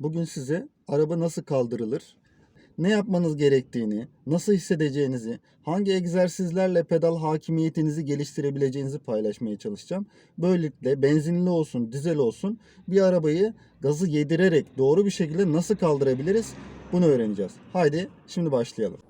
Bugün size araba nasıl kaldırılır, ne yapmanız gerektiğini, nasıl hissedeceğinizi, hangi egzersizlerle pedal hakimiyetinizi geliştirebileceğinizi paylaşmaya çalışacağım. Böylelikle benzinli olsun, dizel olsun bir arabayı gazı yedirerek doğru bir şekilde nasıl kaldırabiliriz bunu öğreneceğiz. Haydi şimdi başlayalım.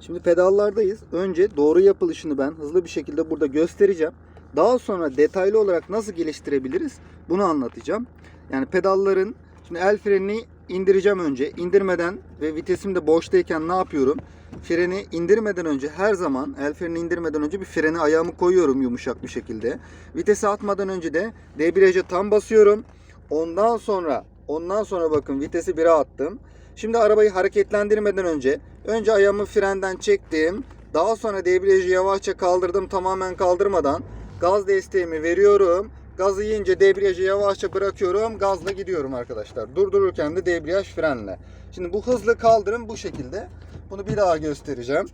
Şimdi pedallardayız. Önce doğru yapılışını ben hızlı bir şekilde burada göstereceğim. Daha sonra detaylı olarak nasıl geliştirebiliriz bunu anlatacağım. Yani pedalların şimdi el frenini indireceğim önce. İndirmeden ve vitesim de boştayken ne yapıyorum? Freni indirmeden önce her zaman el freni indirmeden önce bir freni ayağımı koyuyorum yumuşak bir şekilde. Vitesi atmadan önce de debriyaja tam basıyorum. Ondan sonra ondan sonra bakın vitesi 1'e attım. Şimdi arabayı hareketlendirmeden önce önce ayağımı frenden çektim. Daha sonra debriyajı yavaşça kaldırdım tamamen kaldırmadan. Gaz desteğimi veriyorum. Gazı yiyince debriyajı yavaşça bırakıyorum. Gazla gidiyorum arkadaşlar. Durdururken de debriyaj frenle. Şimdi bu hızlı kaldırım bu şekilde. Bunu bir daha göstereceğim.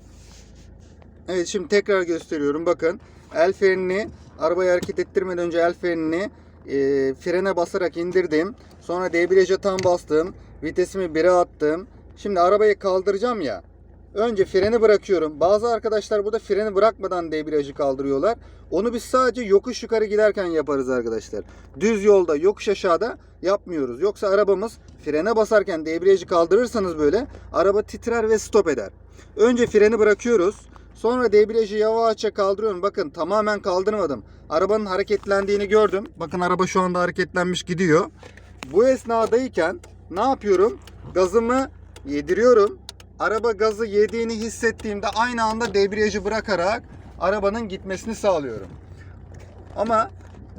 Evet şimdi tekrar gösteriyorum. Bakın el frenini arabayı hareket ettirmeden önce el frenini e, frene basarak indirdim. Sonra debriyaja tam bastım. Vitesimi 1'e attım. Şimdi arabayı kaldıracağım ya. Önce freni bırakıyorum. Bazı arkadaşlar burada freni bırakmadan debriyajı kaldırıyorlar. Onu biz sadece yokuş yukarı giderken yaparız arkadaşlar. Düz yolda, yokuş aşağıda yapmıyoruz. Yoksa arabamız frene basarken debriyajı kaldırırsanız böyle araba titrer ve stop eder. Önce freni bırakıyoruz. Sonra debriyajı yavaşça kaldırıyorum. Bakın tamamen kaldırmadım. Arabanın hareketlendiğini gördüm. Bakın araba şu anda hareketlenmiş gidiyor. Bu esnadayken ne yapıyorum? Gazımı yediriyorum. Araba gazı yediğini hissettiğimde aynı anda debriyajı bırakarak arabanın gitmesini sağlıyorum. Ama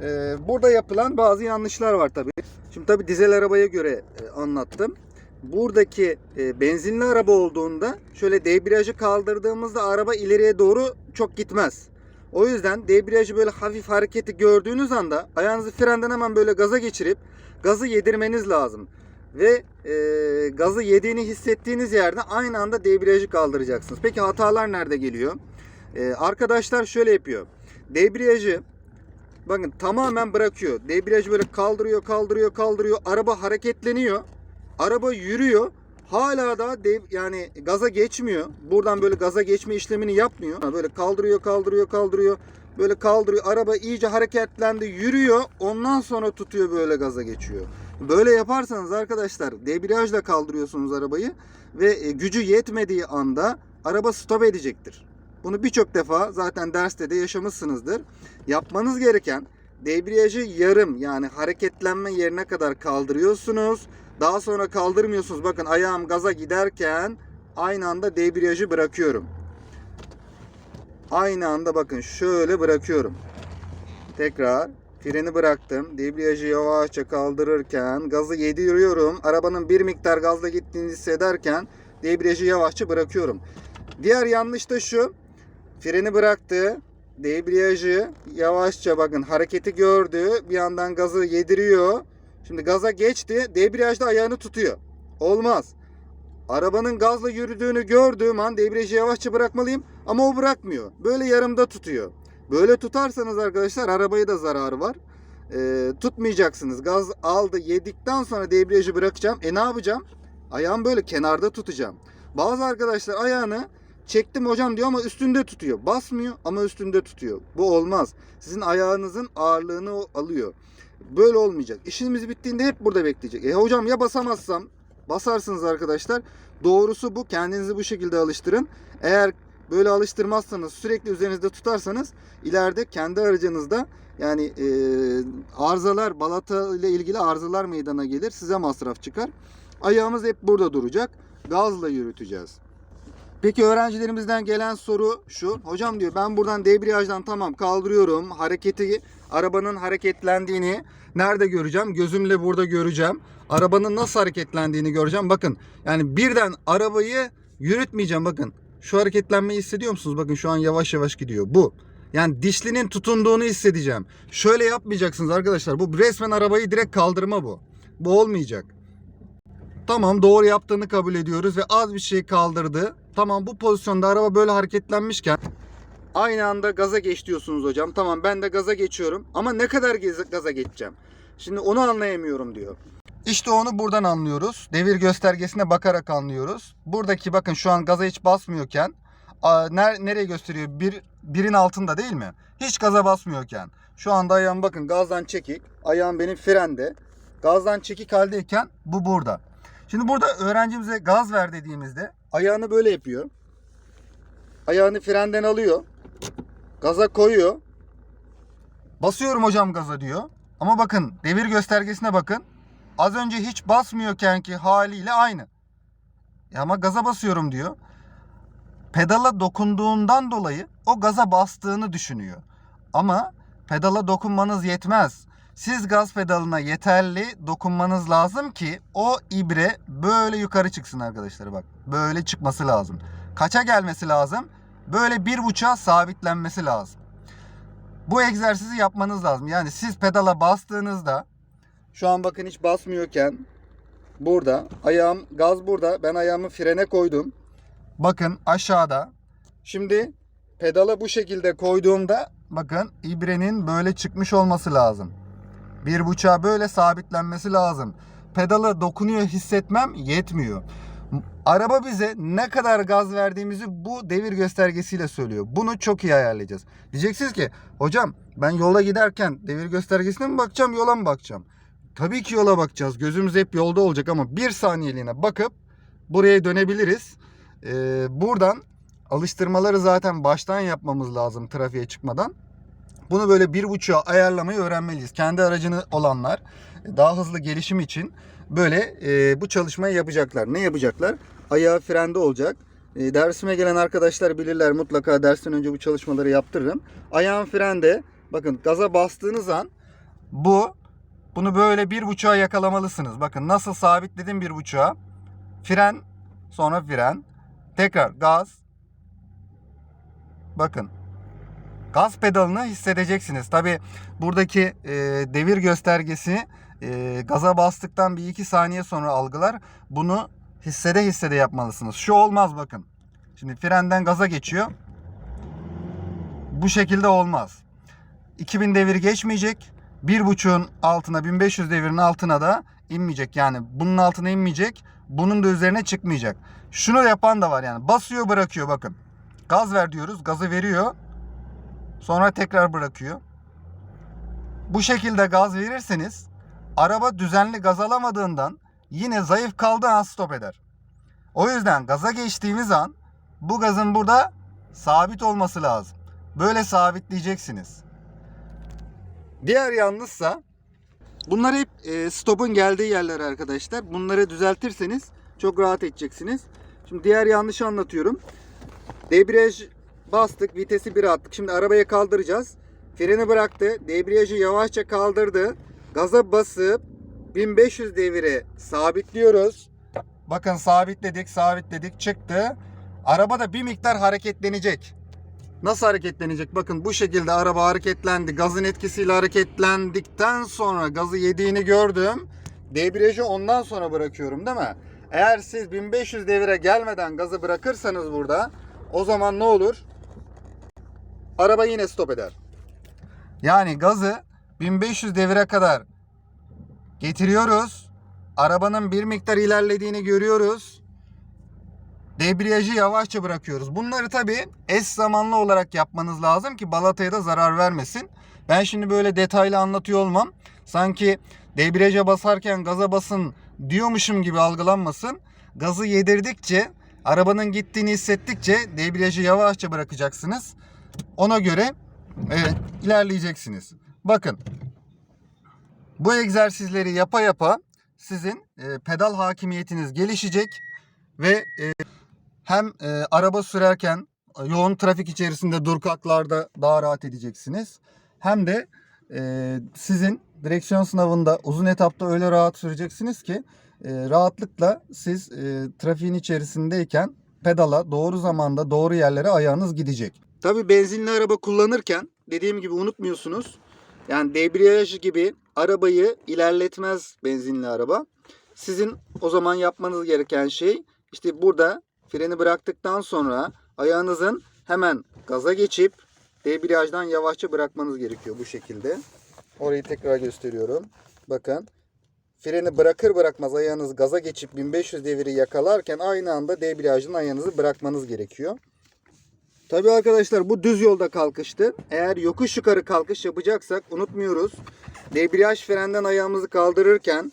e, burada yapılan bazı yanlışlar var tabi. Şimdi tabi dizel arabaya göre e, anlattım. Buradaki e, benzinli araba olduğunda şöyle debriyajı kaldırdığımızda araba ileriye doğru çok gitmez. O yüzden debriyajı böyle hafif hareketi gördüğünüz anda ayağınızı frenden hemen böyle gaza geçirip gazı yedirmeniz lazım. Ve e, gazı yediğini hissettiğiniz yerde aynı anda debriyajı kaldıracaksınız. Peki hatalar nerede geliyor? E, arkadaşlar şöyle yapıyor. Debriyajı bakın tamamen bırakıyor. Debriyajı böyle kaldırıyor, kaldırıyor, kaldırıyor. Araba hareketleniyor. Araba yürüyor. Hala da dev, yani gaza geçmiyor. Buradan böyle gaza geçme işlemini yapmıyor. Böyle kaldırıyor, kaldırıyor, kaldırıyor. Böyle kaldırıyor. Araba iyice hareketlendi, yürüyor. Ondan sonra tutuyor böyle gaza geçiyor. Böyle yaparsanız arkadaşlar debriyajla kaldırıyorsunuz arabayı ve e, gücü yetmediği anda araba stop edecektir. Bunu birçok defa zaten derste de yaşamışsınızdır. Yapmanız gereken debriyajı yarım yani hareketlenme yerine kadar kaldırıyorsunuz. Daha sonra kaldırmıyorsunuz. Bakın ayağım gaza giderken aynı anda debriyajı bırakıyorum. Aynı anda bakın şöyle bırakıyorum. Tekrar freni bıraktım. Debriyajı yavaşça kaldırırken gazı yediriyorum. Arabanın bir miktar gazla gittiğini hissederken debriyajı yavaşça bırakıyorum. Diğer yanlış da şu. Freni bıraktı. Debriyajı yavaşça bakın hareketi gördü. Bir yandan gazı yediriyor. Şimdi gaza geçti. Debriyajda ayağını tutuyor. Olmaz. Arabanın gazla yürüdüğünü gördüğüm an debriyajı yavaşça bırakmalıyım. Ama o bırakmıyor. Böyle yarımda tutuyor. Böyle tutarsanız arkadaşlar arabaya da zararı var. Ee, tutmayacaksınız. Gaz aldı yedikten sonra debriyajı bırakacağım. E ne yapacağım? Ayağım böyle kenarda tutacağım. Bazı arkadaşlar ayağını çektim hocam diyor ama üstünde tutuyor. Basmıyor ama üstünde tutuyor. Bu olmaz. Sizin ayağınızın ağırlığını alıyor. Böyle olmayacak. İşimiz bittiğinde hep burada bekleyecek. E hocam ya basamazsam? Basarsınız arkadaşlar. Doğrusu bu. Kendinizi bu şekilde alıştırın. Eğer böyle alıştırmazsanız sürekli üzerinizde tutarsanız ileride kendi aracınızda yani e, arızalar balata ile ilgili arızalar meydana gelir. Size masraf çıkar. Ayağımız hep burada duracak. Gazla yürüteceğiz. Peki öğrencilerimizden gelen soru şu. Hocam diyor ben buradan debriyajdan tamam kaldırıyorum. Hareketi arabanın hareketlendiğini nerede göreceğim? Gözümle burada göreceğim. Arabanın nasıl hareketlendiğini göreceğim. Bakın yani birden arabayı yürütmeyeceğim bakın. Şu hareketlenmeyi hissediyor musunuz? Bakın şu an yavaş yavaş gidiyor. Bu. Yani dişlinin tutunduğunu hissedeceğim. Şöyle yapmayacaksınız arkadaşlar. Bu resmen arabayı direkt kaldırma bu. Bu olmayacak. Tamam doğru yaptığını kabul ediyoruz ve az bir şey kaldırdı. Tamam bu pozisyonda araba böyle hareketlenmişken Aynı anda gaza geç diyorsunuz hocam. Tamam ben de gaza geçiyorum ama ne kadar gaza geçeceğim? Şimdi onu anlayamıyorum diyor. İşte onu buradan anlıyoruz. Devir göstergesine bakarak anlıyoruz. Buradaki bakın şu an gaza hiç basmıyorken nereye gösteriyor? Bir, birin altında değil mi? Hiç gaza basmıyorken. Şu anda ayağım bakın gazdan çekik. Ayağım benim frende. Gazdan çekik haldeyken bu burada. Şimdi burada öğrencimize gaz ver dediğimizde ayağını böyle yapıyor. Ayağını frenden alıyor. Gaza koyuyor. Basıyorum hocam gaza diyor. Ama bakın devir göstergesine bakın. Az önce hiç basmıyorken ki haliyle aynı. Ya ama gaza basıyorum diyor. Pedala dokunduğundan dolayı o gaza bastığını düşünüyor. Ama pedala dokunmanız yetmez. Siz gaz pedalına yeterli dokunmanız lazım ki o ibre böyle yukarı çıksın arkadaşlar bak. Böyle çıkması lazım. Kaça gelmesi lazım? Böyle bir buçuğa sabitlenmesi lazım. Bu egzersizi yapmanız lazım. Yani siz pedala bastığınızda şu an bakın hiç basmıyorken burada ayağım gaz burada. Ben ayağımı frene koydum. Bakın aşağıda. Şimdi pedala bu şekilde koyduğumda bakın ibrenin böyle çıkmış olması lazım. Bir buçuğa böyle sabitlenmesi lazım. Pedala dokunuyor hissetmem yetmiyor. Araba bize ne kadar gaz verdiğimizi bu devir göstergesiyle söylüyor. Bunu çok iyi ayarlayacağız. Diyeceksiniz ki hocam ben yola giderken devir göstergesine mi bakacağım yola mı bakacağım? Tabii ki yola bakacağız. Gözümüz hep yolda olacak ama bir saniyeliğine bakıp buraya dönebiliriz. Ee, buradan alıştırmaları zaten baştan yapmamız lazım trafiğe çıkmadan. Bunu böyle bir buçuğa ayarlamayı öğrenmeliyiz. Kendi aracını olanlar daha hızlı gelişim için böyle e, bu çalışmayı yapacaklar. Ne yapacaklar? Ayağı frende olacak. E, dersime gelen arkadaşlar bilirler mutlaka dersten önce bu çalışmaları yaptırırım. Ayağın frende. Bakın gaza bastığınız an bu bunu böyle bir buçuğa yakalamalısınız. Bakın nasıl sabitledim bir buçuğa. Fren sonra fren. Tekrar gaz. Bakın gaz pedalını hissedeceksiniz. Tabi buradaki e, devir göstergesi e, gaza bastıktan bir iki saniye sonra algılar. Bunu hissede hissede yapmalısınız. Şu olmaz bakın. Şimdi frenden gaza geçiyor. Bu şekilde olmaz. 2000 devir geçmeyecek. 1.5'un altına 1500 devirin altına da inmeyecek. Yani bunun altına inmeyecek. Bunun da üzerine çıkmayacak. Şunu yapan da var yani. Basıyor bırakıyor bakın. Gaz ver diyoruz. Gazı veriyor. Sonra tekrar bırakıyor. Bu şekilde gaz verirseniz araba düzenli gaz alamadığından yine zayıf kaldığı an stop eder. O yüzden gaza geçtiğimiz an bu gazın burada sabit olması lazım. Böyle sabitleyeceksiniz. Diğer yanlışsa bunlar hep e, stopun geldiği yerler arkadaşlar. Bunları düzeltirseniz çok rahat edeceksiniz. Şimdi diğer yanlışı anlatıyorum. Debriyaj bastık, vitesi 1'e attık. Şimdi arabaya kaldıracağız. Freni bıraktı, debriyajı yavaşça kaldırdı. Gaza basıp 1500 devire sabitliyoruz. Bakın sabitledik, sabitledik, çıktı. Araba da bir miktar hareketlenecek. Nasıl hareketlenecek? Bakın bu şekilde araba hareketlendi. Gazın etkisiyle hareketlendikten sonra gazı yediğini gördüm. Debriyajı ondan sonra bırakıyorum değil mi? Eğer siz 1500 devire gelmeden gazı bırakırsanız burada o zaman ne olur? Araba yine stop eder. Yani gazı 1500 devire kadar getiriyoruz. Arabanın bir miktar ilerlediğini görüyoruz. Debriyajı yavaşça bırakıyoruz. Bunları tabi eş zamanlı olarak yapmanız lazım ki balataya da zarar vermesin. Ben şimdi böyle detaylı anlatıyor olmam. Sanki debriyaja basarken gaza basın diyormuşum gibi algılanmasın. Gazı yedirdikçe arabanın gittiğini hissettikçe debriyajı yavaşça bırakacaksınız. Ona göre evet, ilerleyeceksiniz. Bakın bu egzersizleri yapa yapa sizin e, pedal hakimiyetiniz gelişecek ve e, hem e, araba sürerken e, yoğun trafik içerisinde durkaklarda daha rahat edeceksiniz. Hem de e, sizin direksiyon sınavında uzun etapta öyle rahat süreceksiniz ki e, rahatlıkla siz e, trafiğin içerisindeyken pedala doğru zamanda doğru yerlere ayağınız gidecek. Tabi benzinli araba kullanırken dediğim gibi unutmuyorsunuz. Yani debriyaj gibi arabayı ilerletmez benzinli araba. Sizin o zaman yapmanız gereken şey işte burada freni bıraktıktan sonra ayağınızın hemen gaza geçip debriyajdan yavaşça bırakmanız gerekiyor bu şekilde. Orayı tekrar gösteriyorum. Bakın. Freni bırakır bırakmaz ayağınız gaza geçip 1500 deviri yakalarken aynı anda debriyajdan ayağınızı bırakmanız gerekiyor. Tabii arkadaşlar bu düz yolda kalkıştı. Eğer yokuş yukarı kalkış yapacaksak unutmuyoruz. Debriyaj frenden ayağımızı kaldırırken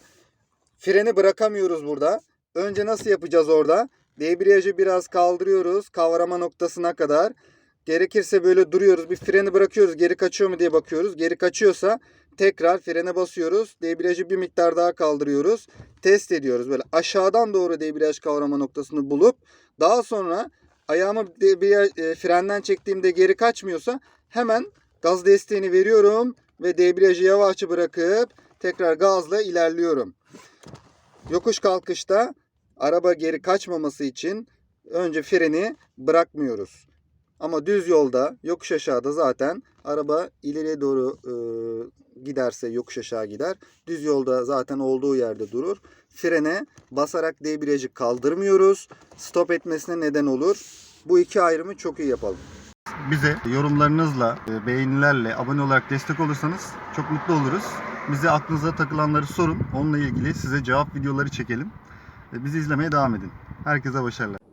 freni bırakamıyoruz burada. Önce nasıl yapacağız orada? Debriyajı biraz kaldırıyoruz kavrama noktasına kadar. Gerekirse böyle duruyoruz. Bir freni bırakıyoruz. Geri kaçıyor mu diye bakıyoruz. Geri kaçıyorsa tekrar frene basıyoruz. Debriyajı bir miktar daha kaldırıyoruz. Test ediyoruz. Böyle aşağıdan doğru debriyaj kavrama noktasını bulup daha sonra ayağımı debriyaj, e, frenden çektiğimde geri kaçmıyorsa hemen gaz desteğini veriyorum ve debriyajı yavaşça bırakıp tekrar gazla ilerliyorum. Yokuş kalkışta araba geri kaçmaması için önce freni bırakmıyoruz. Ama düz yolda yokuş aşağıda zaten araba ileriye doğru e, giderse yokuş aşağı gider. Düz yolda zaten olduğu yerde durur. Frene basarak debriyajı kaldırmıyoruz. Stop etmesine neden olur. Bu iki ayrımı çok iyi yapalım. Bize yorumlarınızla, e, beğenilerle, abone olarak destek olursanız çok mutlu oluruz. Bize aklınıza takılanları sorun. Onunla ilgili size cevap videoları çekelim. E, Bizi izlemeye devam edin. Herkese başarılar.